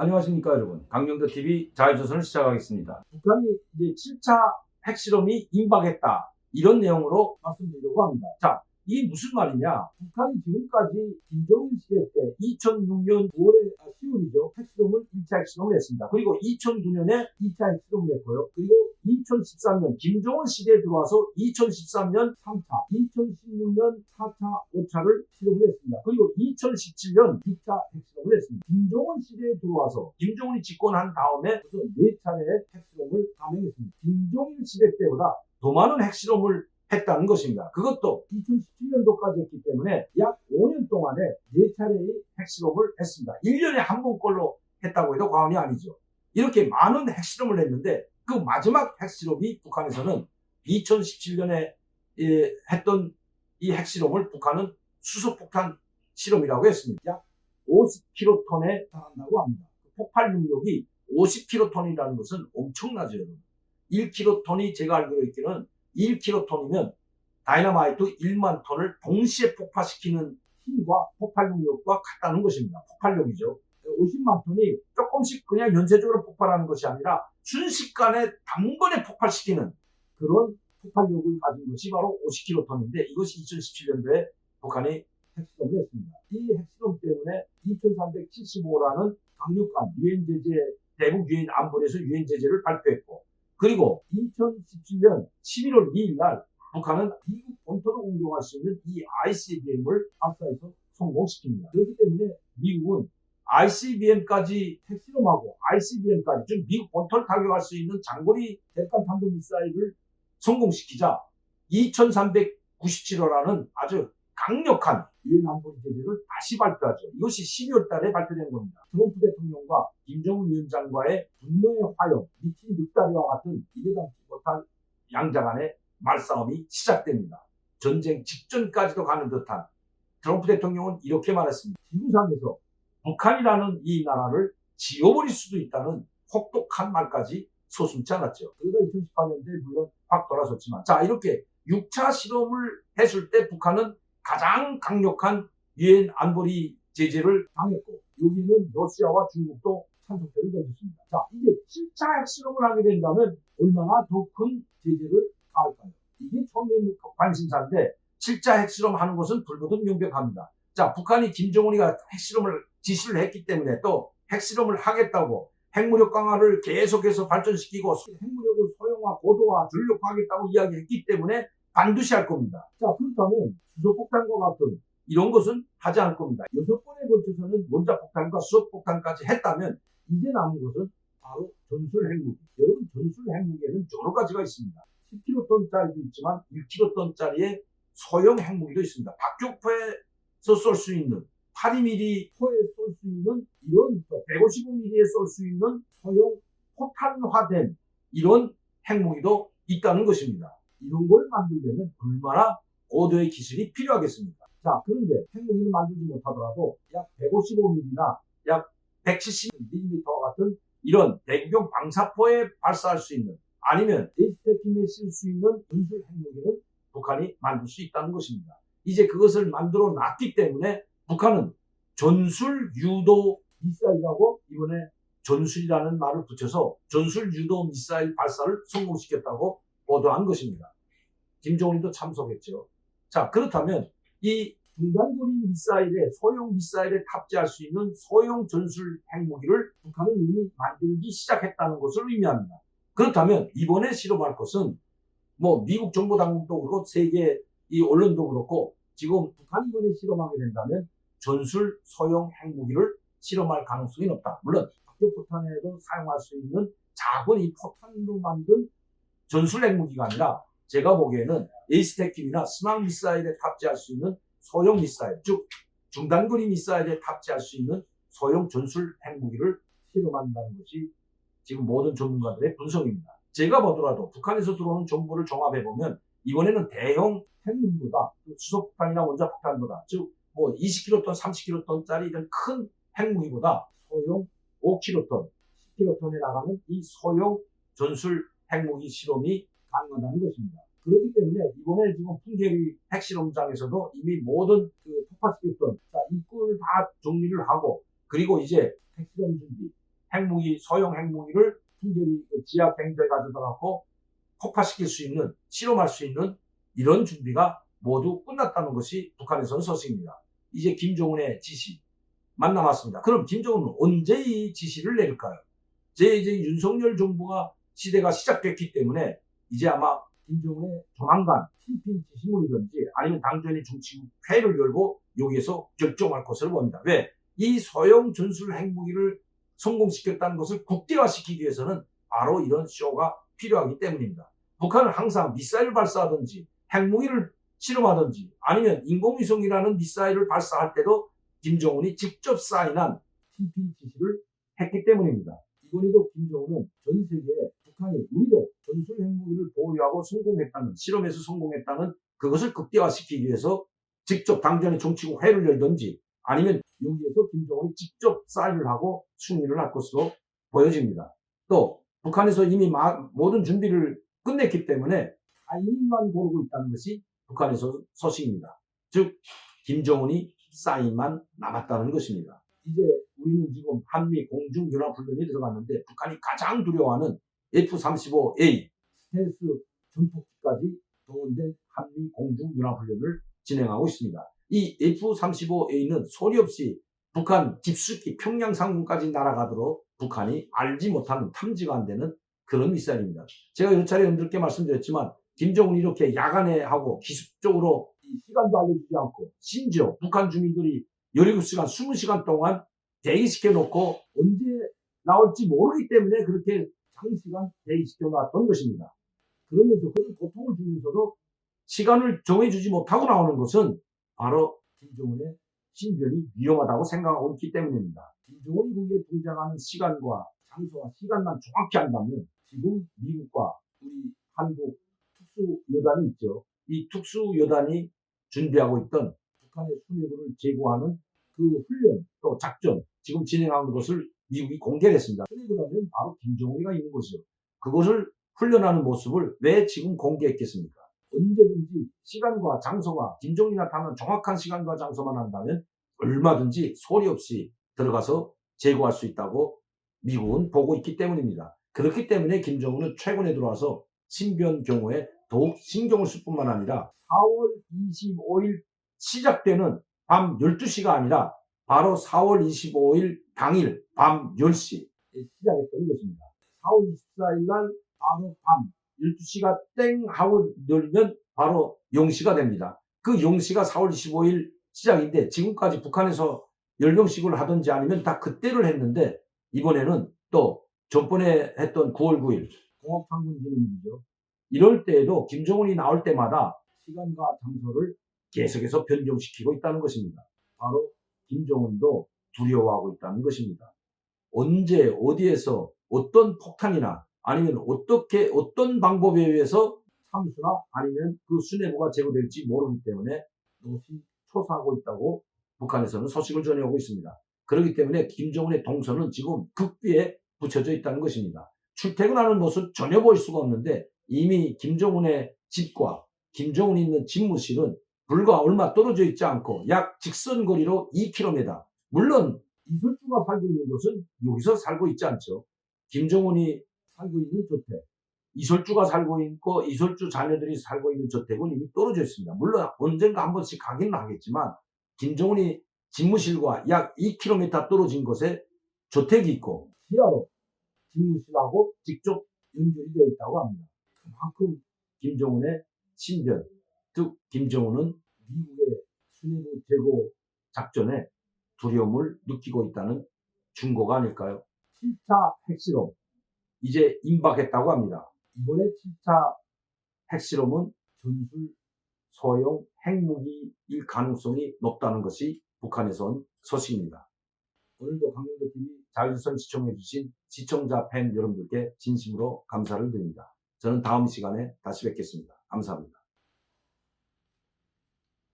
안녕하십니까 여러분 강명도 TV 자유조선을 시작하겠습니다. 북한이 이제 7차 핵실험이 임박했다 이런 내용으로 말씀드리려고 합니다. 자, 이게 무슨 말이냐? 북한이 지금까지 김정일 시대 때 2006년 9월에 10월이죠 핵실험을 1차 핵실험을 했습니다. 그리고 2009년에 2차 핵실험을 했고요. 그리고 2013년 김정은 시대에 들어와서 2013년 3차, 2016년 4차, 5차를 실험을 했습니다. 그리고 2017년 6차 핵실험을 했습니다. 김정은 시대에 들어와서 김정은이 집권한 다음에 무슨 4차례의 핵실험을 감행했습니다. 김정일 시대 때보다 더 많은 핵실험을 했다는 것입니다. 그것도 2017년도까지 했기 때문에 약 5년 동안에 4차례의 핵실험을 했습니다. 1년에 한 번꼴로 했다고 해도 과언이 아니죠. 이렇게 많은 핵실험을 했는데 그 마지막 핵실험이 북한에서는 2017년에 예, 했던 이 핵실험을 북한은 수소폭탄 실험이라고 했습니다. 약 50킬로톤에 달한다고 합니다. 그 폭발 능력이 50킬로톤이라는 것은 엄청나죠, 여러분. 1킬로톤이 제가 알고 있기는 1킬로톤이면 다이너마이트 1만 톤을 동시에 폭파시키는 힘과 폭발 능력과 같다는 것입니다. 폭발력이죠. 50만 톤이 조금씩 그냥 연쇄적으로 폭발하는 것이 아니라 순식간에 단번에 폭발시키는 그런 폭발력을 가진 것이 바로 50킬로톤인데 이것이 2017년도에 북한이 핵실험을 했습니다. 이 핵실험 때문에 2375라는 강력한 유엔 제재, 대북 유엔 안보리에서 유엔 제재를 발표했고 그리고 2017년 11월 2일 날 북한은 미국 본토도 공격할 수 있는 이 ICBM을 발사해서 성공시킵니다. 그렇기 때문에 미국은 ICBM까지 핵실험하고 ICBM까지 즉 미국 본토를 타격할 수 있는 장거리 대륙간 탄도 미사일을 성공시키자 2397호라는 아주 강력한 유엔 안보리 제재를 다시 발표하죠. 이것이 12월 달에 발표된 겁니다. 트럼프 대통령과 김정은 위원장과의 분노의 화형, 미친 늑다리와 같은 이해담지 못할 양자 간의 말싸움이 시작됩니다. 전쟁 직전까지도 가는 듯한 트럼프 대통령은 이렇게 말했습니다. 지구상에서 북한이라는 이 나라를 지워버릴 수도 있다는 혹독한 말까지 소숨지 않았죠. 그러다 2018년도에 물론 확 돌아섰지만 자 이렇게 6차 실험을 했을 때 북한은 가장 강력한 유엔 안보리 제재를 당했고 여기는 러시아와 중국도 찬성표를 던졌습니다. 자 이제 7차 핵실험을 하게 된다면 얼마나 더 큰 제재를 가할까요? 이게 처음에 관심사인데 7차 핵실험 하는 것은 불보듯 명백합니다. 자 북한이 김정은이가 핵실험을 지시를 했기 때문에 또 핵실험을 하겠다고 핵무력 강화를 계속해서 발전시키고 핵무력을 소형화, 고도화, 전력화하겠다고 이야기했기 때문에 반드시 할 겁니다. 자, 그렇다면 수소폭탄과 같은 이런 것은 하지 않을 겁니다. 여섯 번에 걸쳐서는 원자폭탄과 수소폭탄까지 했다면 이제 남은 것은 바로 전술 핵무기. 여러분, 전술 핵무기에는 여러 가지가 있습니다. 10킬로톤짜리도 있지만 1킬로톤짜리의 소형 핵무기도 있습니다. 박격포에서 쏠 수 있는 82mm 포에 쏠 수 있는 이런 155mm에 쏠 수 있는 소형 포탄화된 이런 핵무기도 있다는 것입니다. 이런 걸 만들려면 얼마나 고도의 기술이 필요하겠습니까? 자, 그런데 핵무기는 만들지 못하더라도 약 155mm나 약 170mm와 같은 이런 대규모 방사포에 발사할 수 있는 아니면 에이스테킴에 쓸 수 있는 전술 핵무기는 북한이 만들 수 있다는 것입니다. 이제 그것을 만들어 놨기 때문에 북한은 전술 유도 미사일이라고 이번에 전술이라는 말을 붙여서 전술 유도 미사일 발사를 성공시켰다고 보도한 것입니다. 김정은도 참석했죠. 자, 그렇다면 이 중단거리 미사일에 소형 미사일에 탑재할 수 있는 소형 전술 핵무기를 북한은 이미 만들기 시작했다는 것을 의미합니다. 그렇다면 이번에 실험할 것은 뭐 미국 정보 당국도 그렇고 세계 이 언론도 그렇고 지금 북한이 이번에 실험하게 된다면 전술 소형 핵무기를 실험할 가능성이 높다. 물론 학교 포탄에도 사용할 수 있는 작은 이 포탄으로 만든 전술 핵무기가 아니라 제가 보기에는 에이스테킴이나 스망 미사일에 탑재할 수 있는 소형 미사일, 즉 중단거리 미사일에 탑재할 수 있는 소형 전술 핵무기를 실험한다는 것이 지금 모든 전문가들의 분석입니다. 제가 보더라도 북한에서 들어오는 정보를 종합해 보면 이번에는 대형 핵무기보다 수소폭탄이나 원자폭탄보다 즉 뭐 20킬로톤, 30킬로톤짜리 이런 큰 핵무기보다 소형 5킬로톤, 10킬로톤에 나가는 이 소형 전술 핵무기 실험이 가능하다는 것입니다. 그렇기 때문에 이번에 지금 풍계리 핵실험장에서도 이미 모든 그 폭파시켰던 자, 입구를 다 정리를 하고 그리고 이제 핵실험 준비, 핵무기, 소형 핵무기를 풍계리 그 지하 갱도에 가져다 놓고 폭파시킬 수 있는, 실험할 수 있는 이런 준비가 모두 끝났다는 것이 북한에서는 소식입니다. 이제 김정은의 지시 만 남았습니다. 그럼 김정은은 언제 이 지시를 내릴까요? 제 이제 윤석열 정부가 시대가 시작됐기 때문에 이제 아마 김정은의 조만간 TP 지시문이든지 아니면 당전의 정치국 회를 열고 여기에서 결정할 것을 봅니다. 왜? 이 소형 전술 핵무기를 성공시켰다는 것을 국대화시키기 위해서는 바로 이런 쇼가 필요하기 때문입니다. 북한은 항상 미사일 발사하든지 핵무기를 실험하든지 아니면 인공위성이라는 미사일을 발사할 때도 김정은이 직접 사인한 TP 지시를 했기 때문입니다. 이번에도 김정은은 전 세계에 북한이 우리도 전술 핵무기를 보유하고 성공했다는 실험에서 성공했다는 그것을 극대화시키기 위해서 직접 당전의 정치국 회를 열든지 아니면 여기에서 김정은이 직접 사인을 하고 승인을 할 것으로 보여집니다. 또 북한에서 이미 마- 모든 준비를 끝냈기 때문에 타이밍만 고르고 있다는 것이 북한에서 소식입니다. 즉 김정은이 사인만 남았다는 것입니다. 이제 우리는 지금 한미 공중연합훈련이 들어갔는데 북한이 가장 두려워하는 F-35A 스텔스 전투기까지 동원된 한미 공중연합훈련을 진행하고 있습니다. 이 F-35A는 소리 없이 북한 깊숙이 평양 상공까지 날아가도록 북한이 알지 못하는 탐지가 안 되는 그런 미사일입니다. 제가 여러 차례 흔들게 말씀드렸지만 김정은이 이렇게 야간에 하고 기습적으로 이 시간도 알려주지 않고 심지어 북한 주민들이 17시간, 20시간 동안 대기시켜 놓고 언제 나올지 모르기 때문에 그렇게 장시간 대기시켜 놨던 것입니다. 그러면서 그런 고통을 주면서도 시간을 정해주지 못하고 나오는 것은 바로 김정은의 신변이 위험하다고 생각하고 있기 때문입니다. 김정은이 거기에 등장하는 시간과 장소와 시간만 정확히 한다면 지금 미국과 우리 한국 특수여단이 있죠. 이 특수여단이 준비하고 있던 북한의 수뇌부를 제거하는 그 훈련 또 작전 지금 진행하는 것을 미국이 공개를 했습니다. 수뇌부라면 바로 김정은이가 있는 것이죠. 그것을 훈련하는 모습을 왜 지금 공개했겠습니까? 언제든지 시간과 장소가 김정은이 나타나는 정확한 시간과 장소만 한다면 얼마든지 소리 없이 들어가서 제거할 수 있다고 미국은 보고 있기 때문입니다. 그렇기 때문에 김정은은 최근에 들어와서 신변 경우에 더욱 신경을 쓸 뿐만 아니라 4월 25일 시작되는 밤 12시가 아니라 바로 4월 25일 당일 밤 10시에 시작했던 것입니다. 4월 24일 날 바로 밤 12시가 땡 하고 열리면 바로 0시가 됩니다. 그 0시가 4월 25일 시작인데 지금까지 북한에서 열병식을 하든지 아니면 다 그때를 했는데 이번에는 또 전번에 했던 9월 9일 공업창군 기념일이죠. 이럴 때에도 김정은이 나올 때마다 시간과 장소를 계속해서 변경시키고 있다는 것입니다. 바로 김정은도 두려워하고 있다는 것입니다. 언제 어디에서 어떤 폭탄이나 아니면 어떻게 어떤 방법에 의해서 참수나 아니면 그 수뇌부가 제거될지 모르기 때문에 이것이 초사하고 있다고 북한에서는 소식을 전해오고 있습니다. 그렇기 때문에 김정은의 동선은 지금 극비에 붙여져 있다는 것입니다. 출퇴근하는 모습 전혀 보일 수가 없는데 이미 김정은의 집과 김정은이 있는 집무실은 불과 얼마 떨어져 있지 않고 약 직선 거리로 2km. 물론 이설주가 살고 있는 곳은 여기서 살고 있지 않죠. 김정은이 살고 있는 저택, 이설주가 살고 있고 이설주 자녀들이 살고 있는 저택은 이미 떨어져 있습니다. 물론 언젠가 한 번씩 가기는 하겠지만 김정은이 집무실과 약 2km 떨어진 곳에 저택이 있고 지하로 집무실하고 직접 연결이 되어 있다고 합니다. 그만큼 김정은의 신변, 즉 김정은은 미국의 수뇌부 제거 작전에 두려움을 느끼고 있다는 증거가 아닐까요? 7차 핵실험 이제 임박했다고 합니다. 이번에 7차 핵실험은 전술 소형 핵무기일 가능성이 높다는 것이 북한에서 온 소식입니다. 오늘도 강명도 TV 자유선 시청해주신 시청자 팬 여러분들께 진심으로 감사를 드립니다. 저는 다음 시간에 다시 뵙겠습니다. 감사합니다.